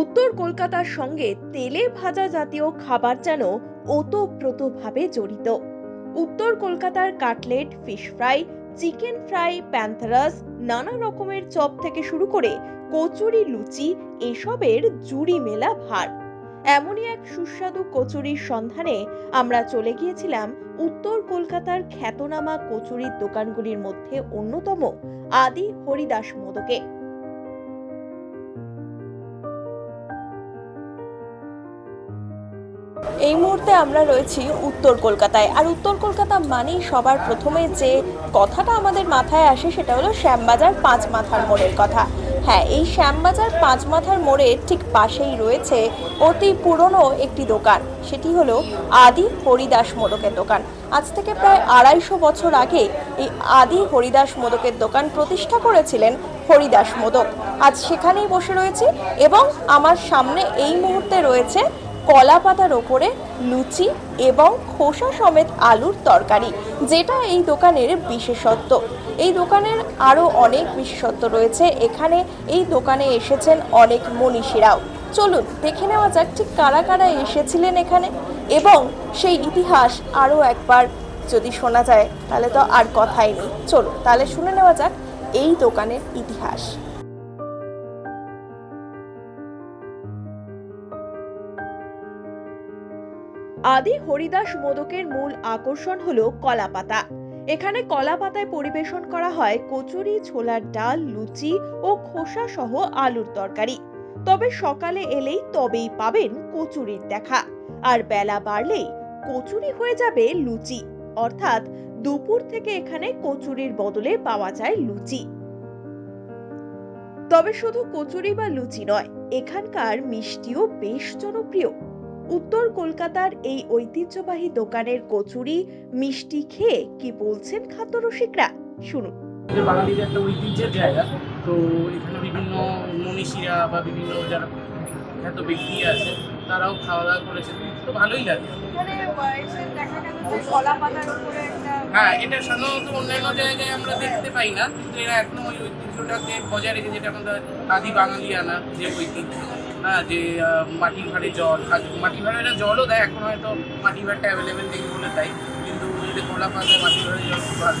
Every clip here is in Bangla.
উত্তর কলকাতার সঙ্গে তেলে ভাজা জাতীয় খাবার যেন ওতপ্রোতভাবে জড়িত। উত্তর কলকাতার cutlet fish fry chicken fry প্যান্থারাস নানা রকমের চপ থেকে শুরু করে কচুরি লুচি, এসবের জুড়ি মেলা ভার। এমনই এক সুস্বাদু কচুরির সন্ধানে আমরা চলে গিয়েছিলাম উত্তর কলকাতার খ্যাতনামা কচুরির দোকানগুলির মধ্যে অন্যতম, আদি হরিদাস মোদকে। এই মুহূর্তে আমরা রয়েছি উত্তর কলকাতায়। আর উত্তর কলকাতা মানেই সবার প্রথমে যে কথাটা আমাদের মাথায় আসে সেটা হলো শ্যামবাজার পাঁচ মাথার মোড়ের কথা। হ্যাঁ এই শ্যামবাজার পাঁচ মাথার মোড়ের ঠিক পাশেই রয়েছে অতি পুরনো একটি দোকান। সেটি হলো আদি হরিদাস মোদকের দোকান। আজ থেকে প্রায় আড়াইশো বছর আগে এই আদি হরিদাস মোদকের দোকান প্রতিষ্ঠা করেছিলেন হরিদাস মোদক। আজ সেখানেই বসে রয়েছে এবং আমার সামনে এই মুহূর্তে রয়েছে কলা পাতার ওপরে লুচি এবং খোসা সমেত আলুর তরকারি, যেটা এই দোকানের বিশেষত্ব। এই দোকানের আরও অনেক বিশেষত্ব রয়েছে। এখানে এই দোকানে এসেছেন অনেক মনীষীরাও। চলুন, দেখে নেওয়া যাক ঠিক কারা কারা এসেছিলেন এখানে এবং সেই ইতিহাস আরও একবার যদি শোনা যায়, তাহলে তো আর কথাই নেই। চলুন, তাহলে শুনে নেওয়া যাক এই দোকানের ইতিহাস। আদি হরিদাস মোদকের মূল আকর্ষণ হলো কলাপাতা। এখানে কলাপাতায় পরিবেশন করা হয় কচুরি, ছোলার ডাল, লুচি ও খোসা সহ আলুর তরকারি। তবে সকালে এলেই তবেই পাবেন কচুরির দেখা। আর বেলা বাড়লেই কচুরি হয়ে যাবে লুচি। অর্থাৎ দুপুর থেকে এখানে কচুরির বদলে পাওয়া যায় লুচি। তবে শুধু কচুরি বা লুচি নয়, এখানকার মিষ্টিও বেশ জনপ্রিয়। উত্তর কলকাতার এই ঐতিহ্যবাহী দোকানের কচুরি মিষ্টি খেয়ে কি বলছেন খাদ্যরসিকরা? শুনুন। বাঙালিদের একটা ঐতিহ্যের জায়গা। তো এখানে বিভিন্ন মনীষীরা বা বিভিন্ন যারা খ্যাত ব্যক্তি আছে তারাও খাওয়া দাওয়া করেছেন। তো ভালোই লাগে। হ্যাঁ এটা সাধারণত অন্যান্য জায়গায় আমরা দেখতে পাই না। কিন্তু এরা এখনও ওই ঐতিহ্যটাকে বজায় রেখে যেটা আমাদের আদি বাঙালিয়ানা যে ঐতিহ্য। হ্যাঁ যে মাটির ভাড়ে জল, আর মাটি ভাঁড়ে জলও দেয়, এখন হয়তো মাটির ভাঁড়টা অ্যাভেলেবেল নেই বলে দেয়। কিন্তু যদি কলা পাতায় মাটির ভাড়ে জল খুব ভালো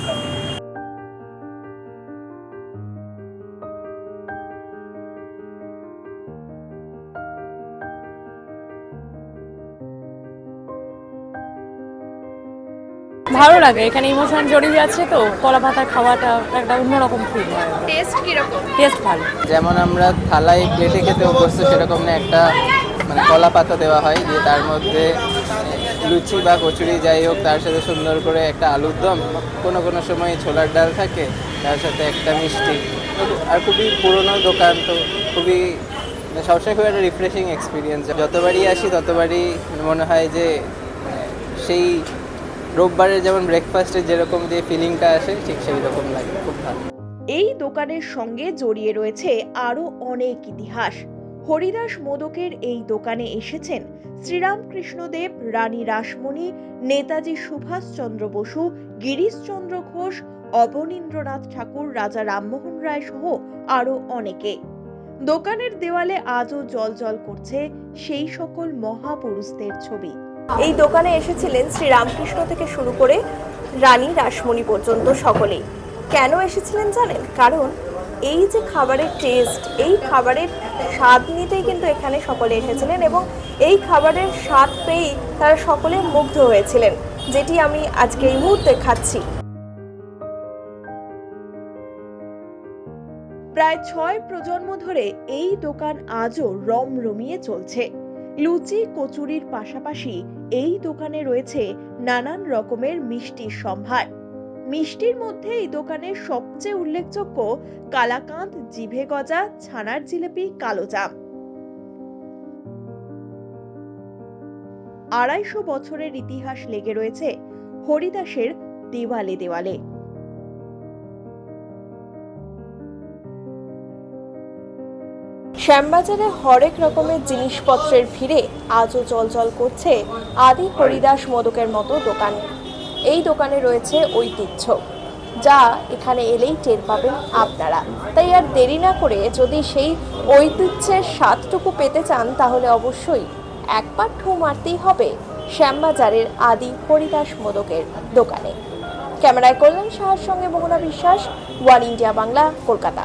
ভালো লাগে এখানে ইমোশন জড়িয়ে আছে তো কলা পাতা খাওয়াটা একটা অন্যরকম ফিল হয় টেস্ট কীরকম? টেস্ট ভালো। যেমন আমরা থালায় প্লেটে খেতে অভ্যস্ত সেরকম না একটা মানে কলা পাতা দেওয়া হয় দিয়ে তার মধ্যে লুচি বা কচুরি যাই হোক তার সাথে সুন্দর করে একটা আলুর দম কোনো কোনো সময় ছোলার ডাল থাকে তার সাথে একটা মিষ্টি। আর খুবই পুরনো দোকান তো খুবই মানে সবসময় খুব একটা রিফ্রেশিং এক্সপিরিয়েন্স যতবারই আসি ততবারই মনে হয় যে মানে সেই রোববারের যেমন ব্রেকফাস্টের যেরকম দিয়ে ফিলিংটা আসে, ঠিক সেই রকম লাগে, খুব ভালো। এই দোকানের সঙ্গে জড়িয়ে রয়েছে আরও অনেক ইতিহাস। হরিদাস মোদকের এই দোকানে এসেছেন শ্রীরামকৃষ্ণদেব, রানী রাসমণি, নেতাজি সুভাষচন্দ্র বসু, গিরিশচন্দ্র ঘোষ, অবনীন্দ্রনাথ ঠাকুর, রাজা রামমোহন রায় সহ আরও অনেকে। দোকানের দেওয়ালে আজও জল করছে সেই সকল মহাপুরুষদের ছবি। এই দোকানে এসেছিলেন শ্রীরামকৃষ্ণ থেকে শুরু করে রানী রাসমণি পর্যন্ত সকলেই। কেন এসেছিলেন জানেন? কারণ এই যে খাবারের টেস্ট এই খাবারের স্বাদ নিতেই কিন্তু এখানে সকলে এসেছিলেন এবং এই খাবারের স্বাদ পেয়েই তারা সকলে মুগ্ধ হয়েছিলেন, যেটি আমি আজকে এই মুহূর্তে খাচ্ছি। প্রায় ছয় প্রজন্ম ধরে এই দোকান আজও রমরমিয়ে চলছে। লুচি কচুরির পাশাপাশি এই দোকানে রয়েছে নানান রকমের মিষ্টির সম্ভার। মিষ্টির মধ্যে এই দোকানের সবচেয়ে উল্লেখযোগ্য কালাকাঁদ, জিভে গজা, ছানার জিলেপি কালোজাম আড়াইশো বছরের ইতিহাস লেগে রয়েছে হরিদাসের দেওয়ালে দেওয়ালে। শ্যামবাজারে হরেক রকমের জিনিসপত্রের ভিড়ে আজও জলজল করছে আদি হরিদাস মোদকের মতো দোকান। এই দোকানে রয়েছে ঐতিহ্য, যা এখানে এলেই টের পাবেন আপনারা। তাই আর দেরি না করে যদি সেই ঐতিহ্যের স্বাদটুকু পেতে চান, তাহলে অবশ্যই একবার ঠু মারতেই হবে শ্যামবাজারের আদি হরিদাস মোদকের দোকানে। ক্যামেরায় কল্যাণ সাহার সঙ্গে মোহনা বিশ্বাস, ওয়ান ইন্ডিয়া বাংলা, কলকাতা।